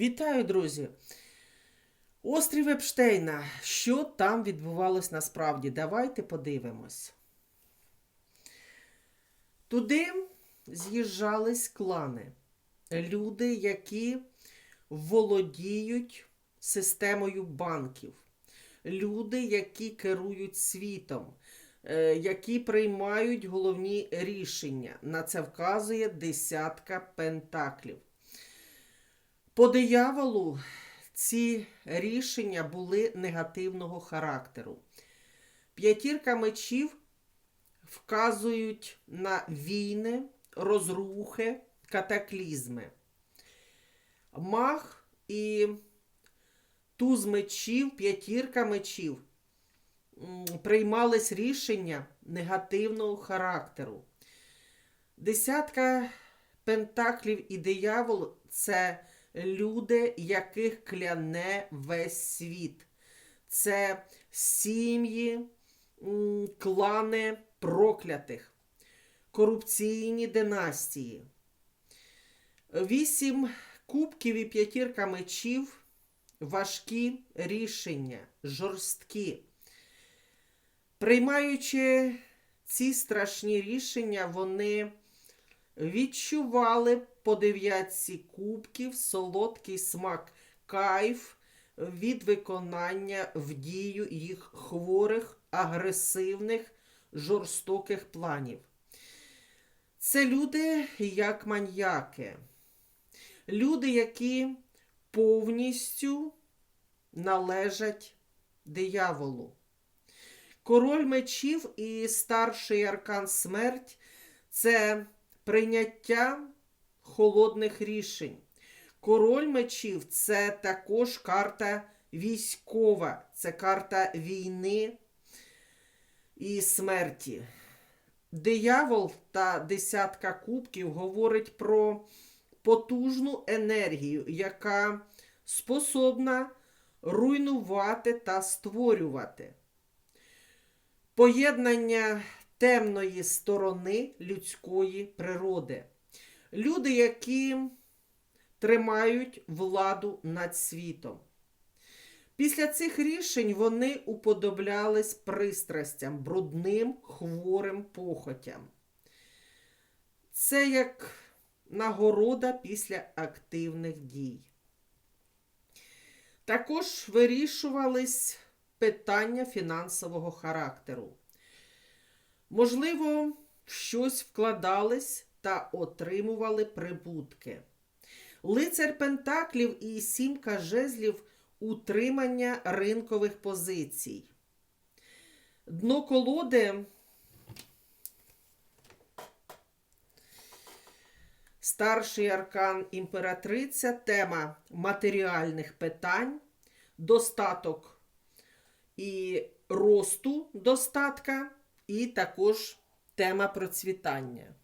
Вітаю, друзі! Острів Епштейна. Що там відбувалось насправді? Давайте подивимось. Туди з'їжджались клани. Люди, які володіють системою банків. Люди, які керують світом, е, які приймають головні рішення. На це вказує десятка пентаклів. По дияволу ці рішення були негативного характеру. П'ятірка мечів вказують на війни, розрухи, катаклізми. Мах і туз мечів, п'ятірка мечів приймались рішення негативного характеру. Десятка пентаклів і диявол це люди, яких кляне весь світ. Це сім'ї, клани проклятих, корупційні династії. Вісім кубків і п'ятірка мечів важкі рішення, жорсткі. Приймаючи ці страшні рішення, вони відчували по дев'ятці кубків солодкий смак, кайф від виконання в дію їх хворих, агресивних, жорстоких планів. Це люди як маньяки, люди, які повністю належать дияволу. Король мечів і старший аркан смерть це прийняття холодних рішень. Король мечів це також карта військова, це карта війни і смерті. Диявол та десятка кубків говорить про потужну енергію, яка способна руйнувати та створювати. Поєднання темної сторони людської природи. Люди, які тримають владу над світом. Після цих рішень вони уподоблялись пристрастям, брудним, хворим похотям. Це як нагорода після активних дій. Також вирішувались питання фінансового характеру. Можливо, щось вкладались та отримували прибутки. Лицар Пентаклів і сімка жезлів утримання ринкових позицій. Дно колоди старший аркан імператриця, тема матеріальних питань, достаток і росту достатка, і також тема процвітання.